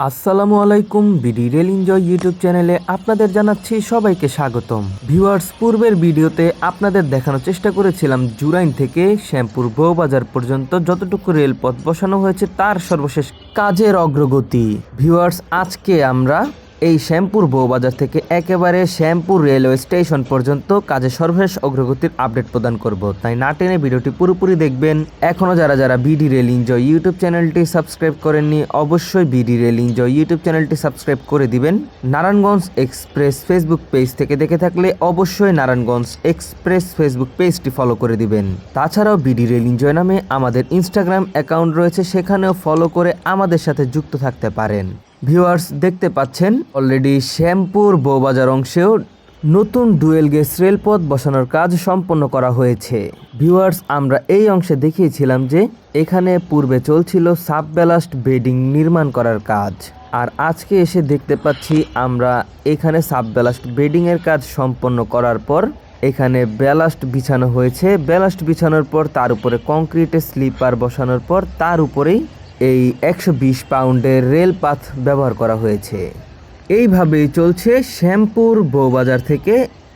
আসসালামু আলাইকুম BD rail enjoy YouTube চ্যানেলে আপনাদের জানাচ্ছি সবাইকে স্বাগতম। ভিউয়ার্স, পূর্বের ভিডিওতে আপনাদের দেখানোর চেষ্টা করেছিলাম জুরাইন থেকে শ্যামপুর বউবাজার পর্যন্ত যতটুকু রেলপথ বসানো হয়েছে তার সর্বশেষ কাজের অগ্রগতি। ভিউয়ার্স, আজকে আমরা এই শ্যামপুর বউবাজার থেকে একেবারে শ্যামপুর রেলওয়ে স্টেশন পর্যন্ত কাজে সর্বশেষ অগ্রগতির আপডেট প্রদান করব। তাই না টেনে ভিডিওটি পুরোপুরি দেখবেন। এখনও যারা যারা বিডি রেল এনজয় ইউটিউব চ্যানেলটি সাবস্ক্রাইব করেননি, অবশ্যই বিডি রেল এনজয় ইউটিউব চ্যানেলটি সাবস্ক্রাইব করে দিবেন। নারায়ণগঞ্জ এক্সপ্রেস ফেসবুক পেজ থেকে দেখে থাকলে অবশ্যই নারায়ণগঞ্জ এক্সপ্রেস ফেসবুক পেজটি ফলো করে দিবেন। তাছাড়াও বিডি রেল এনজয় নামে আমাদের ইনস্টাগ্রাম অ্যাকাউন্ট রয়েছে, সেখানেও ফলো করে আমাদের সাথে যুক্ত থাকতে পারেন। ভিউয়ার্স, দেখতে পাচ্ছেন অলরেডি শ্যামপুর বৌবাজার অংশেও নতুন ডুয়েল গেস রেলপথ বসানোর কাজ সম্পন্ন করা হয়েছে। ভিউয়ার্স, আমরা এই অংশে দেখিয়েছিলাম যে এখানে পূর্বে চলছিল সাব ব্যালাস্ট বেডিং নির্মাণ করার কাজ। আর আজকে এসে দেখতে পাচ্ছি আমরা এখানে সাব ব্যালাস্ট বেডিংয়ের কাজ সম্পন্ন করার পর এখানে ব্যালাস্ট বিছানো হয়েছে। ব্যালাস্ট বিছানোর পর তার উপরে কংক্রিটের স্লিপার বসানোর পর তার উপরেই এই একশো বিশ পাউন্ডের রেল পাথ ব্যবহার করা হয়েছে। এইভাবেই চলছে শ্যামপুর বৌবাজার থেকে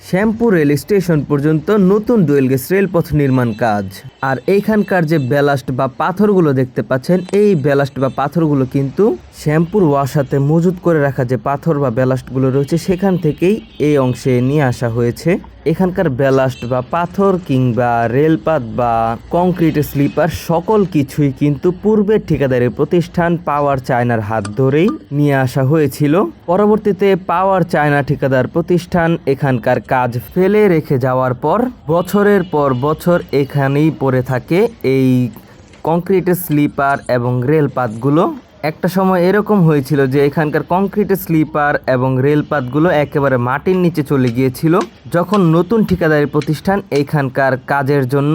শ্যামপুর রেল স্টেশন পর্যন্ত নতুন ডুয়েল গেজ রেলপথ নির্মাণ কাজ। আর এইখানকার যে ব্যালাস্ট বা পাথরগুলো দেখতে পাচ্ছেন, এই ব্যালাস্ট বা পাথরগুলো কিন্তু শ্যামপুর ওয়াসাতে মজুত করে রাখা যে পাথর বা ব্যালাস্টগুলো রয়েছে, সেখান থেকেই এই অংশে নিয়ে আসা হয়েছে। এখানকার ব্যালাস্ট বা পাথর কিংবা রেলপাত বা কংক্রিটের স্লিপার সকল কিছুই কিন্তু পূর্বের ঠিকাদারের প্রতিষ্ঠান পাওয়ার চায়নার হাত ধরেই নিয়ে আসা হয়েছিল। পরবর্তীতে পাওয়ার চায়না ঠিকাদার প্রতিষ্ঠান এখানকার কাজ ফেলে রেখে যাওয়ার পর বছরের পর বছর এখানেই পড়ে থাকে এই কংক্রিটের স্লিপার এবং রেলপাতগুলো একটা সময় এরকম হয়েছিল যে এখানকার কংক্রিটের স্লিপার এবং রেলপাতগুলো একেবারে মাটির নিচে চলে গিয়েছিল। যখন নতুন ঠিকাদারি প্রতিষ্ঠান এখানকার কাজের জন্য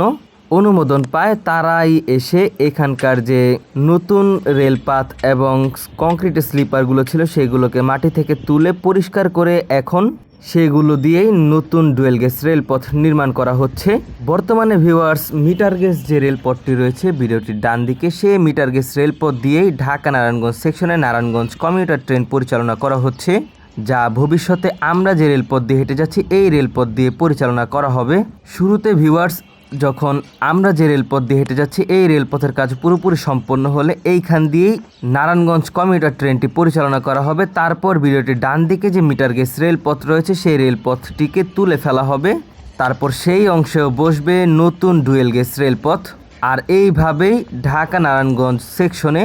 অনুমোদন পায়, তারাই এসে এখানকার যে নতুন রেলপাত এবং কংক্রিটের স্লিপারগুলো ছিল, সেগুলোকে মাটি থেকে তুলে পরিষ্কার করে এখন সেগুলো দিয়েই নতুন ডুয়েল গেজ রেলপথ নির্মাণ করা হচ্ছে। বর্তমানে ভিউয়ার্স, মিটার গেজ যে রেলপথটি রয়েছে ভিডিওটির ডান দিকে সেই মিটার গেজ রেলপথ দিয়েই ঢাকা নারায়ণগঞ্জ সেকশনে নারায়ণগঞ্জ কমিউটার ট্রেন পরিচালনা করা হচ্ছে, যা ভবিষ্যতে আমরা যে রেলপথ দিয়ে হেঁটে যাচ্ছি, এই রেলপথ দিয়ে পরিচালনা করা হবে। শুরুতে ভিউয়ার্স যখন আমরা যে রেলপথ দিয়ে হেঁটে যাচ্ছি, এই রেলপথের কাজ পুরোপুরি সম্পন্ন হলে এইখান দিয়েই নারায়ণগঞ্জ কমিউটার ট্রেনটি পরিচালনা করা হবে। তারপর ভিডিওটি ডান দিকে যে মিটার গেজ রেলপথ রয়েছে, সেই রেলপথটিকে তুলে ফেলা হবে। তারপর সেই অংশেও বসবে নতুন ডুয়েল গেজ রেলপথ। আর এইভাবেই ঢাকা নারায়ণগঞ্জ সেকশনে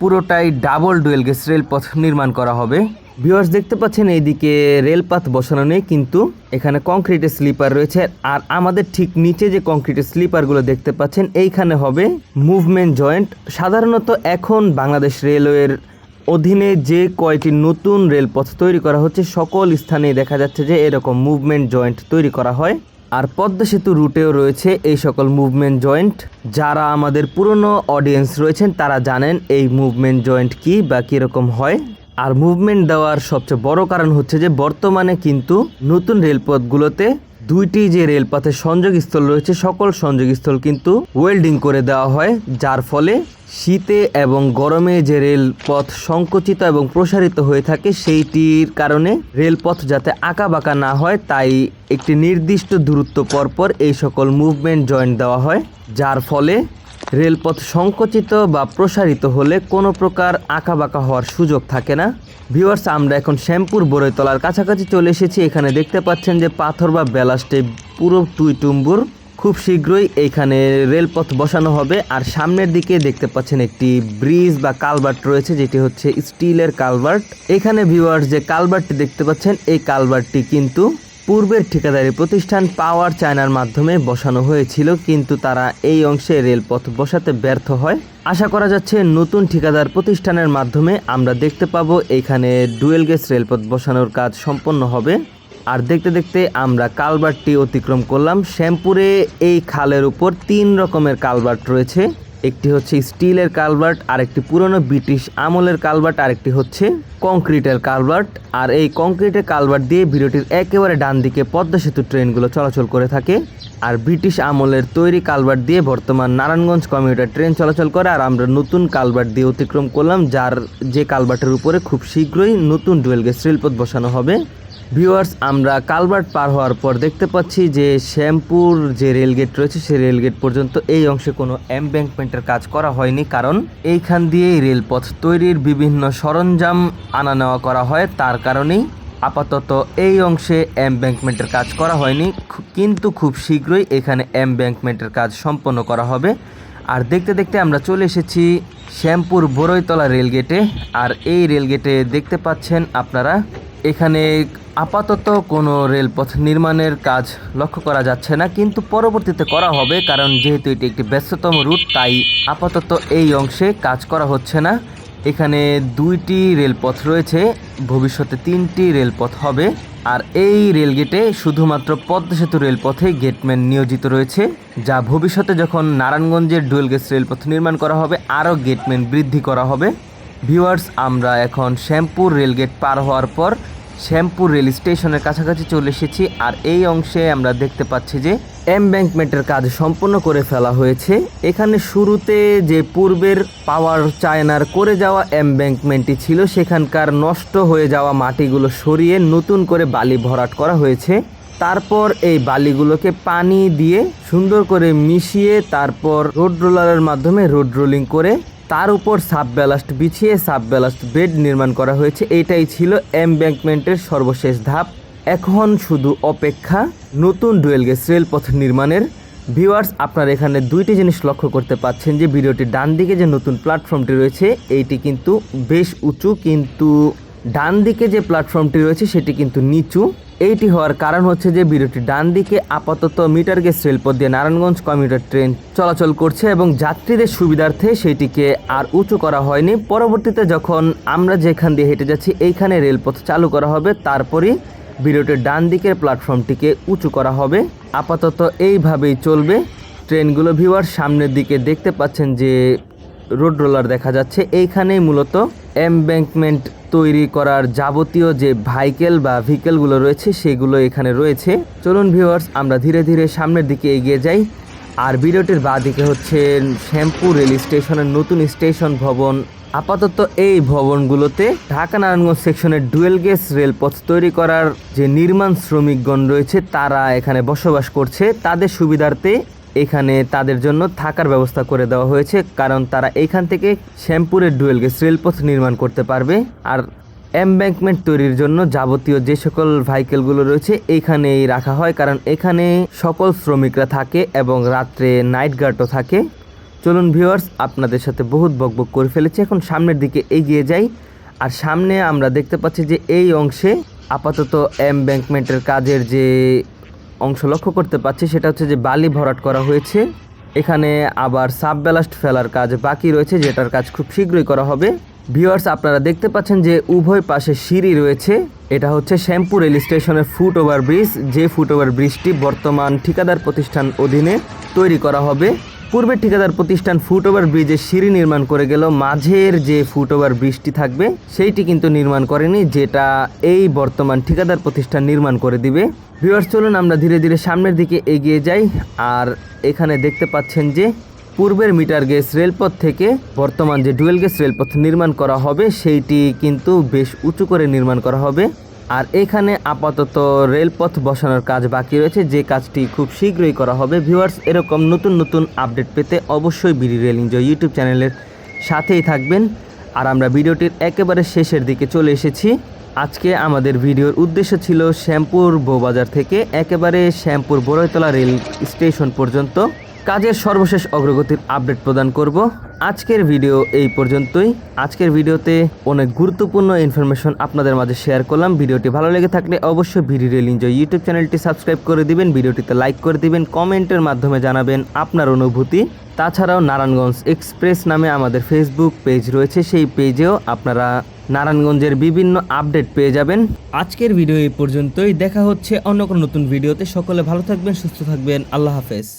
পুরোটাই ডাবল ডুয়েল গেস রেলপথ নির্মাণ করা হবে। ভিউয়ার্স দেখতে পাচ্ছেন এইদিকে রেলপাত বসানো নেই, কিন্তু এখানে কংক্রিটের স্লিপার রয়েছে। আর আমাদের ঠিক নিচে যে কংক্রিটের স্লিপারগুলো দেখতে পাচ্ছেন, এইখানে হবে মুভমেন্ট জয়েন্ট সাধারণত এখন বাংলাদেশ রেলওয়ের অধীনে যে কয়টি নতুন রেলপথ তৈরি করা হচ্ছে, সকল স্থানেই দেখা যাচ্ছে যে এরকম মুভমেন্ট জয়েন্ট তৈরি করা হয়। আর পদ্মা সেতু রুটেও রয়েছে এই সকল মুভমেন্ট জয়েন্ট যারা আমাদের পুরনো অডিয়েন্স রয়েছেন, তারা জানেন এই মুভমেন্ট জয়েন্ট কি বা কীরকম হয়। আর মুভমেন্ট দেওয়ার সবচেয়ে বড় কারণ হচ্ছে যে, বর্তমানে কিন্তু নতুন রেলপথগুলোতে দুইটি যে রেলপথের সংযোগস্থল রয়েছে, সকল সংযোগস্থল কিন্তু ওয়েল্ডিং করে দেওয়া হয়। যার ফলে শীতে এবং গরমে যে রেলপথ সংকুচিত এবং প্রসারিত হয়ে থাকে, সেইটির কারণে রেলপথ যাতে আঁকা বাঁকা না হয়, তাই একটি নির্দিষ্ট দূরত্ব পরপর এই সকল মুভমেন্ট জয়েন্ট দেওয়া হয়, যার ফলে রেলপথ সংকুচিত বা প্রসারিত হলে কোনো প্রকার আঁকা বাঁকা হওয়ার সুযোগ থাকে না। ভিউয়ার্স আমরা এখন শ্যামপুর বড়ইতলার কাছাকাছি চলে এসেছি। এখানে দেখতে পাচ্ছেন যে পাথর বা ব্যালাস্টে পুরো টুইটুম্বুর খুব শীঘ্রই এইখানে রেলপথ বসানো হবে। আর সামনের দিকে দেখতে পাচ্ছেন একটি ব্রিজ বা কালভার্ট রয়েছে, যেটি হচ্ছে স্টিলের কালভার্ট। এখানে ভিউয়ার্স, যে কালভার্টটি দেখতে পাচ্ছেন, এই কালভার্টটি কিন্তু পূর্বের ঠিকাদারি প্রতিষ্ঠান পাওয়ার চায়নার মাধ্যমে বসানো হয়েছিল, কিন্তু তারা এই অংশে রেলপথ বসাতে ব্যর্থ হয়। আশা করা যাচ্ছে নতুন ঠিকাদার প্রতিষ্ঠানের মাধ্যমে আমরা দেখতে পাবো এখানে ডুয়েল গেজ রেলপথ বসানোর কাজ সম্পন্ন হবে। আর দেখতে দেখতে আমরা কালভার্টটি অতিক্রম করলাম। শ্যামপুরে এই খালের উপর তিন রকমের কালভার্ট রয়েছে। একটি হচ্ছে স্টিলের কালভার্ট আর একটি পুরনো ব্রিটিশ আমলের কালভার্ট আর একটি হচ্ছে কংক্রিটের কালভার্ট আর এই কংক্রিটের কালভার্ট দিয়ে ভিডিওটির একেবারে ডান দিকে পদ্মা সেতু ট্রেনগুলো চলাচল করে থাকে। আর ব্রিটিশ আমলের তৈরি কালভার্ট দিয়ে বর্তমান নারায়ণগঞ্জ কমিউটার ট্রেন চলাচল করে। আর আমরা নতুন কালভার্ট দিয়ে অতিক্রম করলাম, যার যে কালভার্টের উপরে খুব শীঘ্রই নতুন ডুয়েল গেজ রেলপথ বসানো হবে। ভিউয়ার্স, আমরা কালভার্ট পার হওয়ার পর দেখতে পাচ্ছি যে শ্যামপুর যে রেলগেট রয়েছে, সেই রেলগেট পর্যন্ত এই অংশে কোনো এমব্যাঙ্কমেন্টের কাজ করা হয়নি। কারণ এইখান দিয়েই রেলপথ তৈরির বিভিন্ন সরঞ্জাম আনা নেওয়া করা হয়। তার কারণেই আপাতত এই অংশে এমব্যাঙ্কমেন্টের কাজ করা হয়নি। কিন্তু খুব শীঘ্রই এখানে এমব্যাঙ্কমেন্টের কাজ সম্পন্ন করা হবে। আর দেখতে দেখতে আমরা চলে এসেছি শ্যামপুর বড়ইতলা রেলগেটে। আর এই রেলগেটে দেখতে পাচ্ছেন আপনারা, এখানে আপাতত কোনো রেলপথ নির্মাণের কাজ লক্ষ্য করা যাচ্ছে না, কিন্তু পরবর্তীতে করা হবে, কারণ যেহেতু এটি একটি ব্যস্ততম রুট, তাই আপাতত এই অংশে কাজ করা হচ্ছে না। এখানে দুইটি রেলপথ রয়েছে, ভবিষ্যতে তিনটি রেলপথ হবে, আর এই রেলগেটে শুধুমাত্র পদ্মা সেতু রেলপথে গেটম্যান নিয়োজিত রয়েছে, যা ভবিষ্যতে যখন নারায়ণগঞ্জের ডুয়েল গেজ রেলপথ নির্মাণ করা হবে, আরও গেটম্যান বৃদ্ধি করা হবে। ভিউয়ার্স, আমরা এখন শ্যামপুর রেলগেট পার হওয়ার পর শ্যামপুর রেল স্টেশনের কাছাকাছি চলে এসেছি আর এই অংশে আমরা দেখতে পাচ্ছি যে এমব্যাঙ্কমেন্টের কাজ সম্পন্ন করে ফেলা হয়েছে। এখানে শুরুতে যে পূর্বের পাওয়ার চায়নার করে যাওয়া এমব্যাঙ্কমেন্টটি ছিল, সেখানকার নষ্ট হয়ে যাওয়া মাটিগুলো সরিয়ে নতুন করে বালি ভরাট করা হয়েছে। তারপর এই বালিগুলোকে পানি দিয়ে সুন্দর করে মিশিয়ে তারপর রোড রোলারের মাধ্যমে রোড রোলিং করে তার উপর সাব ব্যালাস্ট বিছিয়ে সাব ব্যালাস্ট বেড নির্মাণ করা হয়েছে। এটাই ছিল এমব্যাঙ্কমেন্টের সর্বশেষ ধাপ। এখন শুধু অপেক্ষা, নতুন ডুয়েল গেজ রেলপথ নির্মাণের। ভিউয়ার্স, আপনারা এখানে দুইটি জিনিস লক্ষ্য করতে পাচ্ছেন যে, ভিডিওটির ডান দিকে যে নতুন প্ল্যাটফর্মটি রয়েছে, এইটি কিন্তু বেশ উঁচু, কিন্তু ডান দিকে যে প্ল্যাটফর্মটি রয়েছে, সেটি কিন্তু নিচু। এইটি হওয়ার কারণ হচ্ছে যে ভিডিওটি ডান দিকে আপাতত মিটার গেজ রেলপথ দিয়ে নারায়ণগঞ্জ কমিউটার ট্রেন চলাচল করছে এবং যাত্রীদের সুবিধার্থে সেটিকে আর উঁচু করা হয়নি। পরবর্তীতে যখন আমরা যেখান দিয়ে হেঁটে যাচ্ছি, এইখানে রেলপথ চালু করা হবে। তারপরই ভিডিওটির ডান দিকের প্ল্যাটফর্মটিকে উঁচু করা হবে। আপাতত এইভাবেই চলবে। ট্রেনগুলো ভিউয়ার সামনের দিকে দেখতে পাচ্ছেন যে রোড রোলার দেখা যাচ্ছে। এইখানেই মূলত এমব্যাঙ্কমেন্ট তৈরি করার যাবতীয় যে ভাইকেল বা ভেহিকেলগুলো রয়েছে, সেগুলো এখানে রয়েছে। চলুন ভিউয়ার্স, আমরা ধীরে ধীরে সামনের দিকে এগিয়ে যাই। আর ভিডিওটির বাঁ দিকে হচ্ছে শ্যামপুর রেল স্টেশনের নতুন স্টেশন ভবন। আপাতত এই ভবনগুলোতে ঢাকা নারায়ণগঞ্জ সেকশনের ডুয়েল গেজ রেলপথ তৈরি করার যে নির্মাণ শ্রমিকগণ রয়েছে, তারা এখানে বসবাস করছে। তাদের সুবিধার্থে এখানে তাদের জন্য থাকার ব্যবস্থা করে দেওয়া হয়েছে, কারণ তারা এখান থেকে শ্যামপুরের ডুয়েল গেজ রেলপথ নির্মাণ করতে পারবে। আর এমব্যাঙ্কমেন্ট তৈরির জন্য যাবতীয় যে সকল ভাইকেলগুলো রয়েছে এইখানেই রাখা হয়, কারণ এখানে সকল শ্রমিকরা থাকে এবং রাত্রে নাইট গার্ডও থাকে। চলুন ভিউয়ার্স, আপনাদের সাথে বহুত বকবক করে ফেলেছে। এখন সামনের দিকে এগিয়ে যাই। আর সামনে আমরা দেখতে পাচ্ছি যে এই অংশে আপাতত এমব্যাঙ্কমেন্টের কাজের যে অংশ লক্ষ্য করতে পাচ্ছি, সেটা হচ্ছে যে বালি ভরাট করা হয়েছে। এখানে আবার সাব ব্যালাস্ট ফেলার কাজ বাকি রয়েছে, যেটার কাজ খুব শীঘ্রই করা হবে। ভিউয়ার্স আপনারা দেখতে পাচ্ছেন যে উভয় পাশে সিঁড়ি রয়েছে। এটা হচ্ছে শ্যাম্পু রেল স্টেশনের ফুট ওভার ব্রিজ, যে ফুট ওভার ব্রিজটি বর্তমান ঠিকাদার প্রতিষ্ঠান অধীনে তৈরি করা হবে। পূর্বে ঠিকাদার প্রতিষ্ঠান ফুট ওভার ব্রিজের সিঁড়ি নির্মাণ করে গেল। মাঝের যে ফুট ওভার ব্রিজটি থাকবে, সেইটি কিন্তু নির্মাণ করেনি, যেটা এই বর্তমান ঠিকাদার প্রতিষ্ঠান নির্মাণ করে দিবে। ভিউয়ার্স চলুন আমরা ধীরে ধীরে সামনের দিকে এগিয়ে যাই, আর এখানে দেখতে পাচ্ছেন যে পূর্বের মিটার গেজ রেলপথ থেকে বর্তমান যে ডুয়েল গেজ রেলপথ নির্মাণ করা হবে, সেইটি কিন্তু বেশ উঁচু করে নির্মাণ করা হবে। আর এখানে আপাতত রেলপথ বসানোর কাজ বাকি রয়েছে, যে কাজটি খুব শীঘ্রই করা হবে। ভিউয়ার্স, এরকম নতুন নতুন আপডেট পেতে অবশ্যই বিডি রেল এনজয় ইউটিউব চ্যানেলের সাথেই থাকবেন। আর আমরা ভিডিওটির একেবারে শেষের দিকে চলে এসেছি। আজকে আমাদের ভিডিওর উদ্দেশ্য ছিল শ্যামপুর বৌবাজার থেকে একেবারে শ্যামপুর বড়ইতলা রেল স্টেশন পর্যন্ত। কাজের সর্বশেষ অগ্রগতির আপডেট প্রদান করব। আজকের ভিডিও এই পর্যন্তই। আজকের ভিডিওতে অনেক গুরুত্বপূর্ণ ইনফরমেশন আপনাদের মাঝে শেয়ার করলাম। ভিডিওটি ভালো লেগে থাকলে অবশ্যই ভিডি রেল এনজয় ইউটিউব চ্যানেলটি সাবস্ক্রাইব করে দিবেন, ভিডিওটিতে লাইক করে দিবেন কমেন্টের মাধ্যমে জানাবেন আপনার অনুভূতি। তাছাড়াও নারায়ণগঞ্জ এক্সপ্রেস নামে আমাদের ফেসবুক পেজ রয়েছে। সেই পেজেও আপনারা নারায়ণগঞ্জের বিভিন্ন আপডেট পেয়ে যাবেন। আজকের ভিডিও এই পর্যন্তই। দেখা হচ্ছে অন্য কোনো নতুন ভিডিওতে। সকলে ভালো থাকবেন, সুস্থ থাকবেন। আল্লাহ হাফেজ।